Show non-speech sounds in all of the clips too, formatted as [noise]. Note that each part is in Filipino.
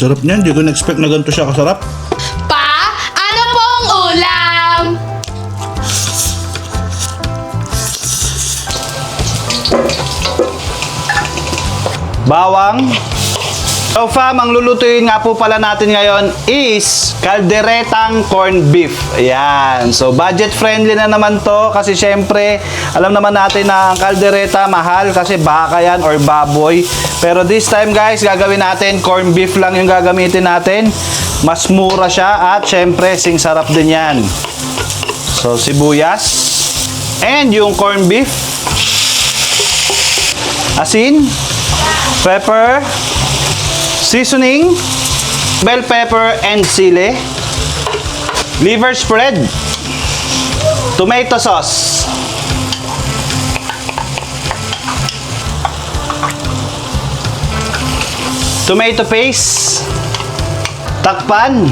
Sarap niyan. Hindi ko na-expect na ganito siya kasarap. Pa, ano pong ulam? Bawang. So fam, ang lulutuin nga po pala natin ngayon is kalderetang corned beef. Ayan. So budget friendly na naman to kasi syempre alam naman natin na ang kaldereta mahal kasi baka yan or baboy. Pero this time guys, gagawin natin corned beef lang yung gagamitin natin. Mas mura siya at syempre sing sarap din yan. So sibuyas and yung corned beef. Asin, pepper, seasoning, bell pepper and sili, liver spread, tomato sauce, tomato paste, takpan,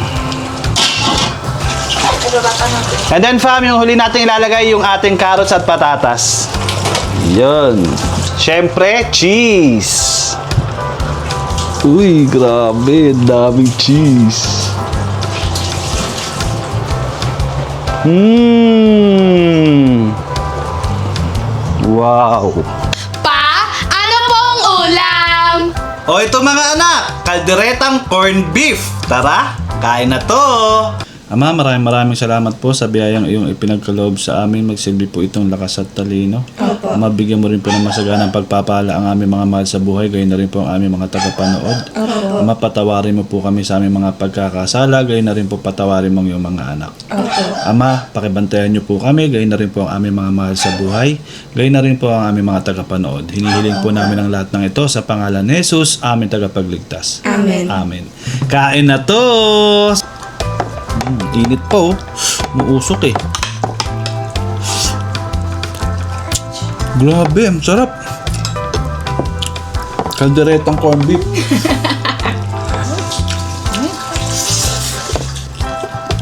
and then fam, yung huli natin ilalagay yung ating carrots at patatas. Yun. Siyempre, cheese. Uy, grabe. Daming cheese. Mmm. Wow. Pa, ano pong ulam? O ito mga anak, kalderetang corned beef. Tara, kain na to. Ama, maraming maraming salamat po sa biyayang iyong ipinagkaloob sa amin. Magsilbi po itong lakas at talino. Ama, bigyan mo rin po ng masaganang pagpapala ang aming mga mahal sa buhay. Gayon na rin po ang aming mga tagapanood. Ama, patawarin mo po kami sa aming mga pagkakasala. Gayon na rin po patawarin mo ang iyong mga anak. Ama, pakibantayan niyo po kami. Gayon na rin po ang aming mga mahal sa buhay. Gayon na rin po ang aming mga tagapanood. Hinihiling po namin ang lahat ng ito sa pangalan ni Jesus, aming tagapagligtas. Amen. Amen. Kain na to! Mm, init po. Muusok eh. Grabe, ang sarap. Kalderetang corned beef.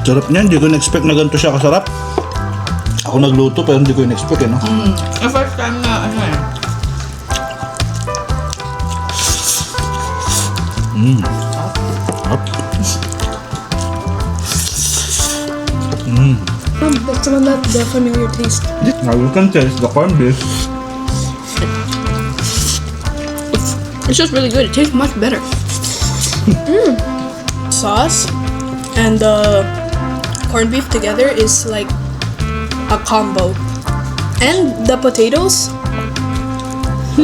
sarap niyan. Hindi ko na-expect na ganito siya kasarap. Ako nagluto pero hindi ko na-expect eh, no? The first time na ano eh. Sarap. Um, that's not the familiar taste. Now you can taste the corned beef. It's just really good. It tastes much better. Mm. Sauce and the corned beef together is like a combo. And the potatoes, [laughs]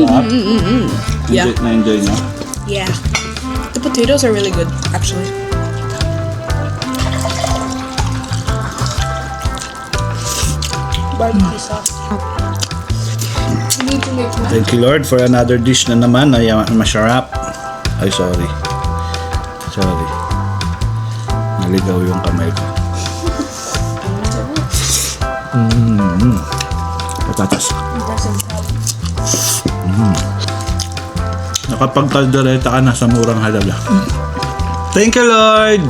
Yeah. Enjoy, na-enjoy niyo? yeah. The potatoes are really good, actually. Barbecue sauce. Thank you Lord for another dish na naman na ya- masarap. Ay sorry. Sorry. Naligaw yung kamay ko. Mm. Patatas. Mm. Nakapagkaldereta ka na sa murang halaga. Thank you Lord.